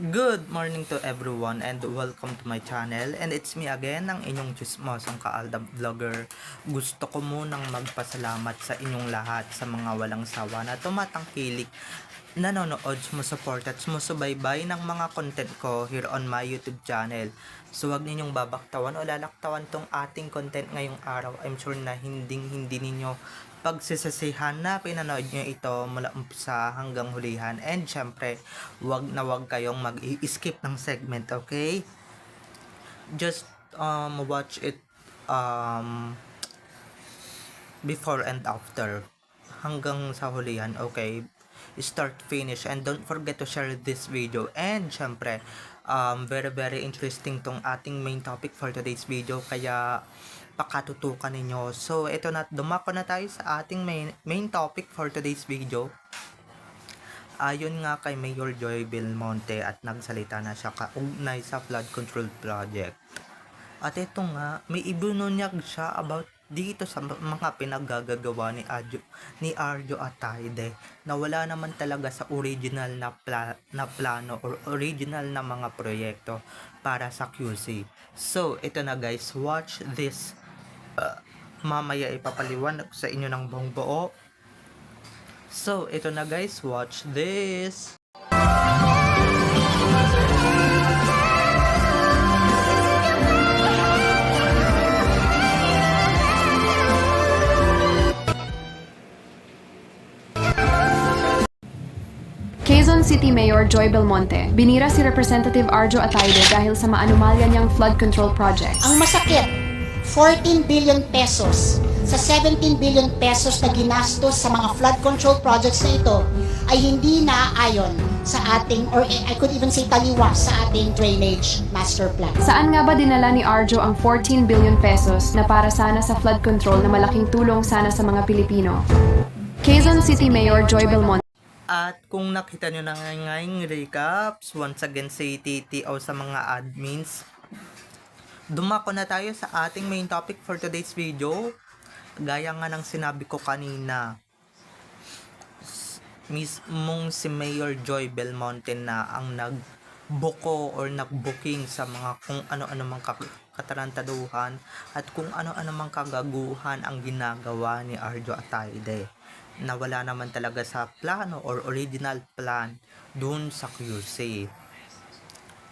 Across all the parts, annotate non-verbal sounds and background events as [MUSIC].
Good morning to everyone and welcome to my channel and it's me again ang inyong chismosang kaalda vlogger. Gusto ko munang magpasalamat sa inyong lahat sa mga walang sawa na tumatangkilik nanonood, sumusuport at sumusubaybay ng mga content ko here on my YouTube channel. So wag ninyong babaktawan o lalaktawan tong ating content ngayong araw. I'm sure na hindi hindi ninyo pagsisisihan na pinanood nyo ito mula umpisa hanggang hulihan. And syempre, wag na wag kayong mag-skip ng segment, okay? Just um, watch it um, before and after hanggang sa hulihan, okay? Start, finish, and don't forget to share this video. And syempre, um, very very interesting tong ating main topic for today's video. Kaya pakatutukan ninyo. So, ito na, dumako na tayo sa ating main, main topic for today's video. Ayon nga kay Mayor Joy Belmonte at nagsalita na siya kaugnay sa flood control project. At ito nga, may ibununyag siya about dito sa mga pinaggagawa ni Arjo, ni Arjo Ataide na wala naman talaga sa original na, pla, na plano or original na mga proyekto para sa QC. So, ito na guys, watch this. Uh, mamaya ipapaliwanag ko sa inyo ng buong buo. So, ito na guys, watch this. Quezon City Mayor Joy Belmonte, binira si Representative Arjo Ataide dahil sa maanumalya niyang flood control project. Ang masakit, 14 billion pesos sa 17 billion pesos na ginastos sa mga flood control projects na ito ay hindi naaayon sa ating, or I could even say taliwas sa ating drainage master plan. Saan nga ba dinala ni Arjo ang 14 billion pesos na para sana sa flood control na malaking tulong sana sa mga Pilipino? Quezon City Mayor Joy Belmonte At kung nakita nyo na nga ngayong recaps, once again sa TTO sa mga admins, dumako na tayo sa ating main topic for today's video. Gaya nga ng sinabi ko kanina, mismong si Mayor Joy Belmonte na ang nagbuko or nagbooking sa mga kung ano-ano mang katarantaduhan at kung ano-ano mang kagaguhan ang ginagawa ni Arjo Ataide na wala naman talaga sa plano or original plan dun sa QC.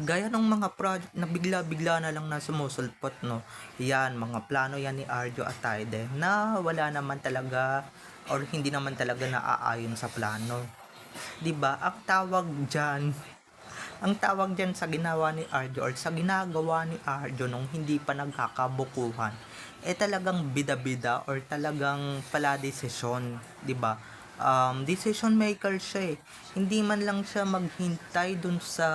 Gaya ng mga project na bigla-bigla na lang na sumusulpot, no? Yan, mga plano yan ni Arjo Ataide na wala naman talaga or hindi naman talaga naaayon sa plano. 'Di ba Ang tawag dyan, [LAUGHS] ang tawag dyan sa ginawa ni Arjo or sa ginagawa ni Arjo nung hindi pa nagkakabukuhan, eh talagang bida-bida or talagang pala desisyon, 'di ba? Um, decision maker siya eh. Hindi man lang siya maghintay dun sa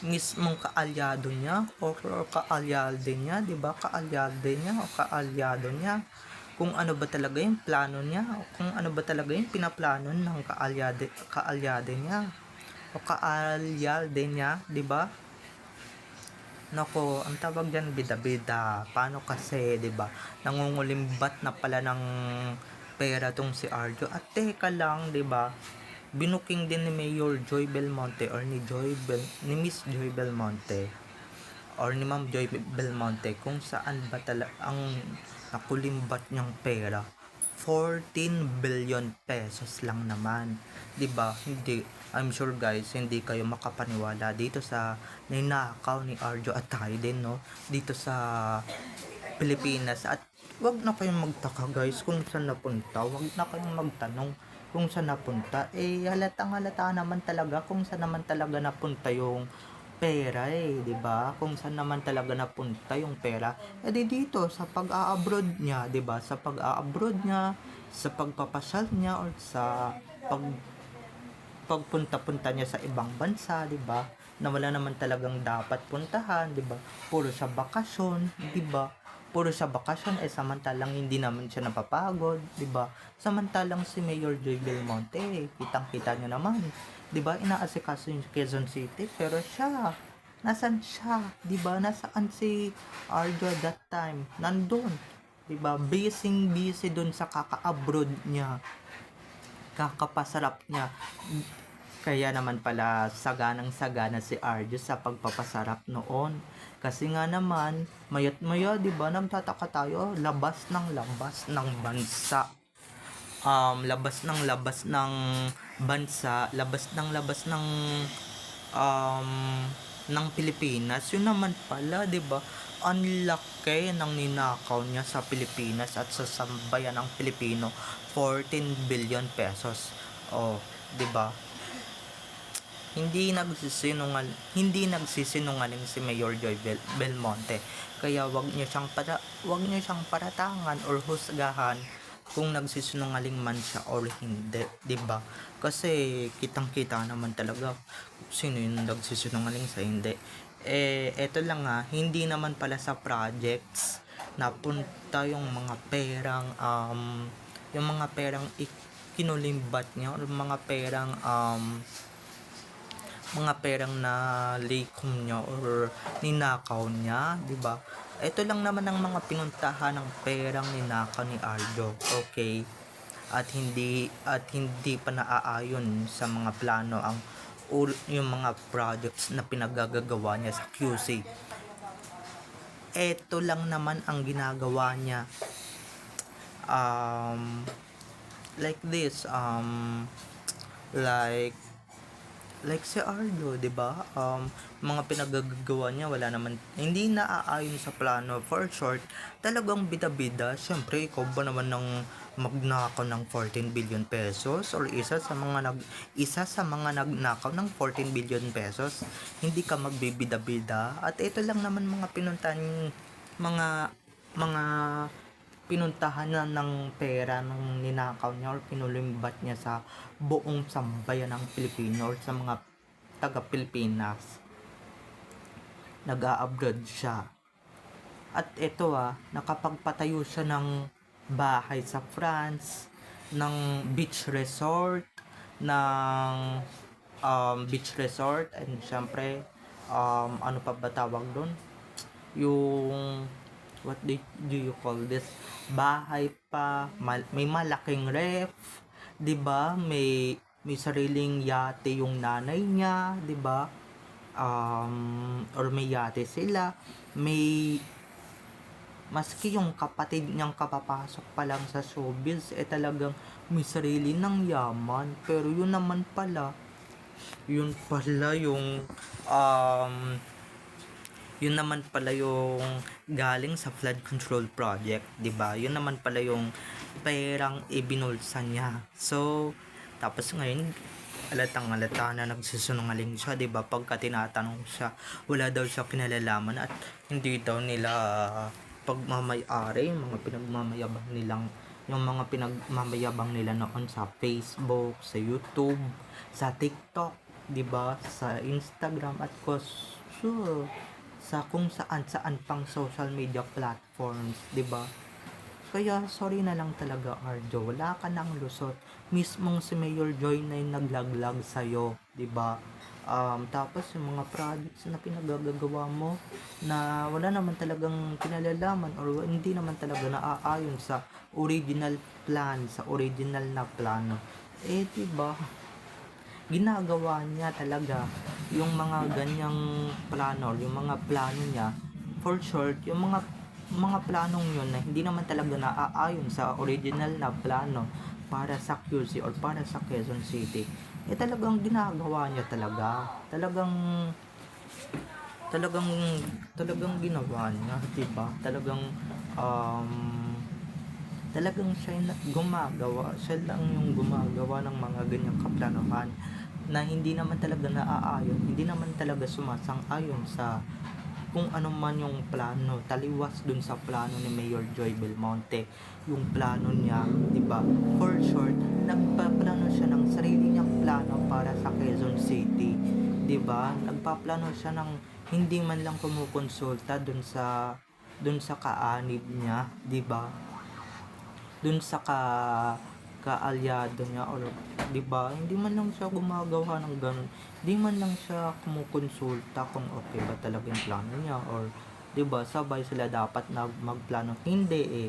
mismong kaalyado niya or, or kaalyalde niya, 'di ba? Kaalyalde niya o kaalyado niya kung ano ba talaga yung plano niya o kung ano ba talaga yung pinaplano ng kaalyade kaalyade niya o kaalyalde niya, 'di ba? Nako, ang tawag diyan bida-bida. Paano kasi, 'di ba? Nangungulimbat na pala ng pera tong si Arjo. At teka lang, 'di ba? Binuking din ni Mayor Joy Belmonte or ni Joy Bel ni Miss Joy Belmonte or ni Ma'am Joy Belmonte kung saan ba talaga ang nakulimbat niyang pera. 14 billion pesos lang naman. 'di ba? Hindi I'm sure guys hindi kayo makapaniwala dito sa ninakaw ni Arjo at din no? Dito sa Pilipinas. At wag na kayong magtaka guys kung saan napunta. Wag na kayong magtanong kung saan napunta eh halatang halata naman talaga kung saan naman talaga napunta yung pera eh, 'di ba? Kung saan naman talaga napunta yung pera. Eh di dito sa pag-a-abroad niya, 'di ba? Sa pag-a-abroad niya, sa pagpapasyal niya or sa pag pagpunta-punta niya sa ibang bansa, 'di ba? Na wala naman talagang dapat puntahan, 'di ba? Puro sa bakasyon, 'di ba? Puro sa bakasyon eh samantalang hindi naman siya napapagod, 'di ba? Samantalang si Mayor Joy Belmonte, eh, kitang-kita niyo naman, 'di ba? Inaasikaso yung Quezon City, pero siya Nasaan siya? 'Di ba? Nasaan si Arjo that time? Nandun. 'Di ba? Busy busy doon sa kaka-abroad niya. Kakapasarap niya Kaya naman pala saganang sagana si Arjo sa pagpapasarap noon. Kasi nga naman, mayat maya, di ba, nagtataka tayo, labas ng labas ng bansa. Um, labas ng labas ng bansa, labas ng labas ng um, ng Pilipinas. Yun naman pala, di ba, ang laki ng ninakaw niya sa Pilipinas at sa sambayan ng Pilipino, 14 billion pesos. Oh, di ba? Hindi nagsisinungal hindi nagsisinungaling si Mayor Joy Bel- Belmonte. Kaya wag niyo siyang para wag niyo siyang paratangan or husgahan kung nagsisinungaling man siya or hindi 'di ba? Kasi kitang-kita naman talaga sino yung nagsisinungaling sa hindi. Eh eto lang nga hindi naman pala sa projects napunta yung mga perang um yung mga perang kinulimbat niya or mga perang um mga perang na likom niya or ninakaw niya, 'di ba? Ito lang naman ang mga pinuntahan ng perang ninakaw ni Arjo. Okay? At hindi at hindi pa naaayon sa mga plano ang yung mga projects na pinagagagawa niya sa QC. Ito lang naman ang ginagawa niya. Um like this um like like si Arlo, 'di ba? Um mga pinagagagawa niya wala naman hindi naaayon sa plano. For short, talagang bida-bida. Syempre, ikaw ba naman ng magnakaw ng 14 billion pesos or isa sa mga nag isa sa mga nagnakaw ng 14 billion pesos, hindi ka magbibida-bida. At ito lang naman mga pinuntahan mga mga pinuntahan na ng pera ng ninakaw niya or pinulimbat niya sa buong sambayan ng Pilipino or sa mga taga-Pilipinas. Nag-a-abroad siya. At ito ah, nakapagpatayo siya ng bahay sa France, ng beach resort, ng um, beach resort, and syempre, um, ano pa ba tawag doon? Yung what do, do you call this? Bahay pa mal- may malaking ref 'di ba? May may sariling yate yung nanay niya 'di ba? Um or may yate sila. May maski yung kapatid niyang kapapasok pa lang sa showbiz eh talagang may sarili ng yaman. Pero yun naman pala yun pala yung um yun naman pala yung galing sa flood control project, 'di ba? Yun naman pala yung perang ibinulsa niya. So, tapos ngayon alatang alata na nagsisunungaling siya, 'di ba? Pagka tinatanong siya, wala daw siya kinalalaman at hindi daw nila pagmamayari, mga pinagmamayabang nilang yung mga pinagmamayabang nila noon sa Facebook, sa YouTube, sa TikTok, 'di ba? Sa Instagram at kos sure sa kung saan saan pang social media platforms, 'di ba? Kaya sorry na lang talaga Arjo, wala ka nang lusot. Mismong si Mayor Joy na yung naglaglag sa'yo, 'di ba? Um, tapos yung mga projects na pinagagagawa mo na wala naman talagang kinalalaman or hindi naman talaga naaayon sa original plan, sa original na plano. Eh, 'di ba? Ginagawa niya talaga yung mga ganyang plano, yung mga plano niya, for short, yung mga mga planong yun na hindi naman talaga naaayon sa original na plano para sa QC or para sa Quezon City, eh talagang ginagawa niya talaga. Talagang talagang talagang ginawa niya, 'di ba? Talagang um talagang siya gumagawa, siya lang yung gumagawa ng mga ganyang kaplanohan na hindi naman talaga naaayon, hindi naman talaga sumasang-ayon sa kung ano man yung plano, taliwas dun sa plano ni Mayor Joy Belmonte, yung plano niya, di ba? For short, nagpaplano siya ng sarili niyang plano para sa Quezon City, di ba? Nagpaplano siya ng hindi man lang kumukonsulta dun sa dun sa kaanib niya, di ba? Dun sa ka kaalyado niya or 'di ba hindi man lang siya gumagawa ng ganun hindi man lang siya kumukonsulta kung okay ba talaga yung plano niya or 'di ba sabay sila dapat na magplano hindi eh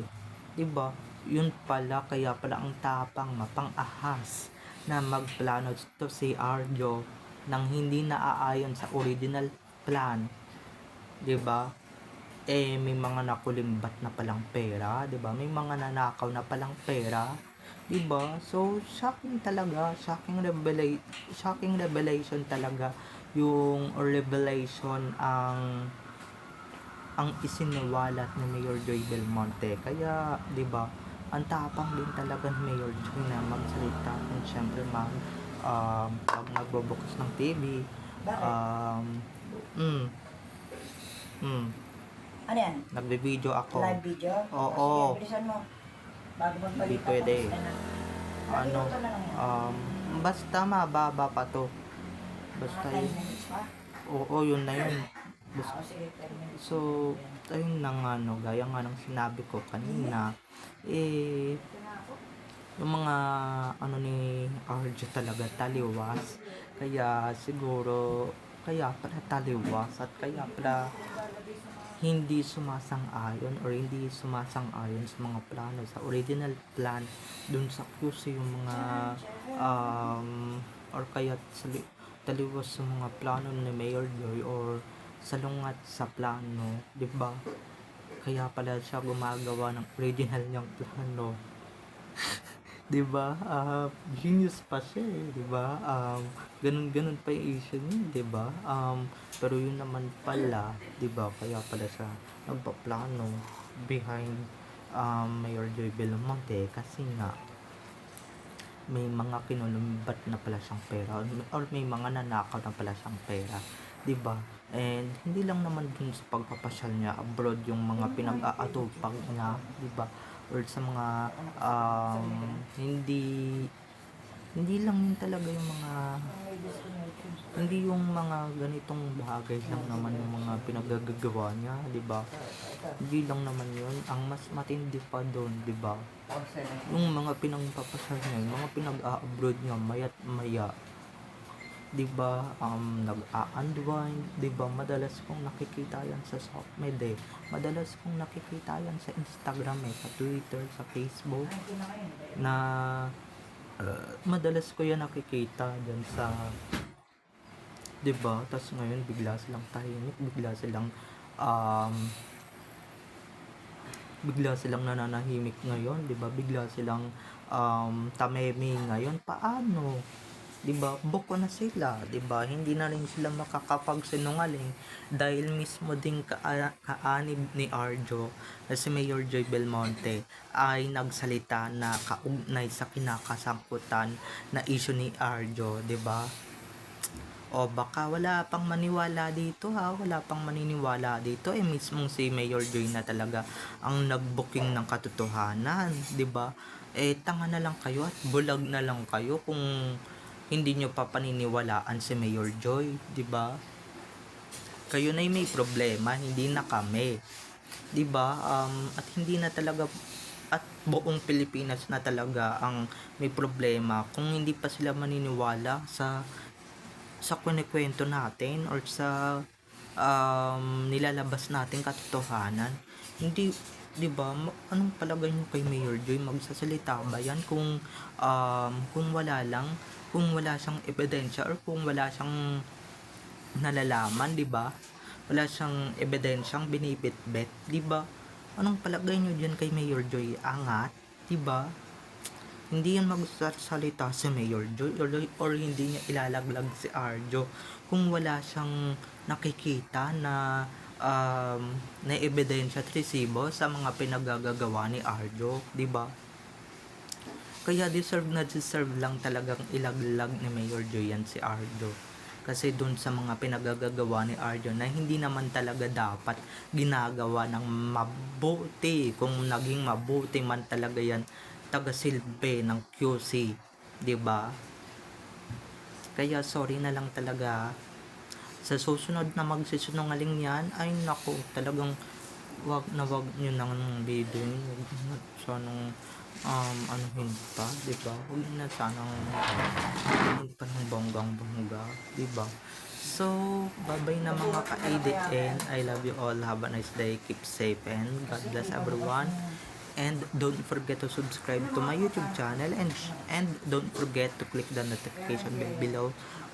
'di ba yun pala kaya pala ang tapang mapang ahas na magplano to si Arjo nang hindi naaayon sa original plan. 'Di ba? Eh may mga nakulimbat na palang pera, 'di ba? May mga nanakaw na palang pera. 'Di ba? So shocking talaga, shocking revelation, shocking revelation talaga yung revelation ang ang isiniwalat ni Mayor Joy Belmonte. Kaya, 'di ba? Ang tapang din talaga ni Mayor Joy na magsalita kung syempre man um, pag nagbubukas ng TV, um, mm, mm, Ano yan? nagbe-video ako. Live video? Oo. Sige, bilisan mo. Bago Hindi magbalita. pwede. tapos na. Ano, um, basta mababa pa to. Basta Mga 10 yun. Oo, yun na yun. Basta, Oo, sige, 10 minutes. So, ayun na nga, no, gaya nga ng sinabi ko kanina, eh, yung mga, ano ni Arjo talaga, taliwas. Kaya, siguro, kaya pala taliwas at kaya pala hindi sumasang-ayon or hindi sumasang-ayon sa mga plano, sa original plan dun sa QC yung mga um, or kaya taliwas sa mga plano ni Mayor Joy or salungat sa plano, di ba? Kaya pala siya gumagawa ng original niyang plano. [LAUGHS] di ba? Ah, genius pa siya, eh, di ba? Um, ganun-ganun pa yung issue niya, di ba? Um, pero yun naman pala, di ba? Kaya pala siya nagpaplano behind um, Mayor Joy Belmonte kasi nga may mga kinulumbat na pala siyang pera or may mga nanakaw na pala siyang pera 'di ba and hindi lang naman dun sa pagpapasyal niya abroad yung mga pinag-aatupag niya 'di ba or sa mga um, hindi hindi lang yun talaga yung mga hindi yung mga ganitong bagay lang naman yung mga pinagagagawa niya, 'di ba? Hindi lang naman yun. Ang mas matindi pa doon, 'di ba? Yung mga pinagpapasal niya, yung mga pinag-a-abroad niya, mayat maya. 'Di ba? Um, nag-a-unwind, 'di ba? Madalas kong nakikita yan sa SOCMED eh. Madalas kong nakikita yan sa Instagram eh, sa Twitter, sa Facebook na uh, madalas ko yan nakikita dyan sa 'di ba? Tapos ngayon bigla silang tahimik, bigla silang um bigla silang nananahimik ngayon, 'di ba? Bigla silang um tamemi ngayon. Paano? 'Di ba? Buko na sila, 'di ba? Hindi na rin sila makakapagsinungaling dahil mismo din ka kaanib ni Arjo na si Mayor Joy Belmonte ay nagsalita na kaugnay sa kinakasangkutan na issue ni Arjo, 'di ba? O baka wala pang maniwala dito ha, wala pang maniniwala dito eh mismong si Mayor Joy na talaga ang nagbuking ng katotohanan, 'di ba? Eh tanga na lang kayo at bulag na lang kayo kung hindi nyo pa paniniwalaan si Mayor Joy, 'di ba? Kayo na may problema, hindi na kami. 'Di ba? Um, at hindi na talaga at buong Pilipinas na talaga ang may problema kung hindi pa sila maniniwala sa sa kwento natin or sa um, nilalabas natin katotohanan. Hindi, di ba, anong palagay nyo kay Mayor Joy? Magsasalita ba yan kung, um, kung wala lang, kung wala siyang ebidensya or kung wala siyang nalalaman, di ba? Wala siyang ebidensyang binibit-bet, di ba? Anong palagay nyo dyan kay Mayor Joy? Angat, di ba? hindi yan magsasalita si Mayor Joy or, or hindi niya ilalaglag si Arjo kung wala siyang nakikita na um, na ebidensya at resibo sa mga pinagagagawa ni Arjo, 'di ba? Kaya deserve na deserve lang talagang ilaglag ni Mayor Joy yan si Arjo. Kasi dun sa mga pinagagagawa ni Arjo na hindi naman talaga dapat ginagawa ng mabuti. Kung naging mabuti man talaga yan, taga-silbi ng QC, ba? Kaya sorry na lang talaga. Sa susunod na magsisunungaling yan, ay nako, talagang wag na wag nyo nang biduin. Wag na sanang um, anuhin pa, 'di ba? Huwag na sanang anuhin pa ng bonggang bongga, 'di ba? So, bye-bye na mga ka-ADN. I love you all. Have a nice day. Keep safe and God bless everyone. And don't forget to subscribe to my YouTube channel and and don't forget to click the notification bell below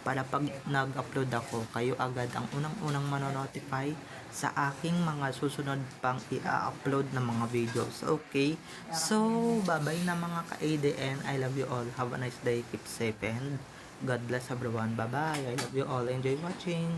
para pag nag-upload ako, kayo agad ang unang-unang manonotify sa aking mga susunod pang i-upload na mga videos. Okay? So, bye-bye na mga ka-ADN. I love you all. Have a nice day. Keep safe and God bless everyone. Bye-bye. I love you all. Enjoy watching.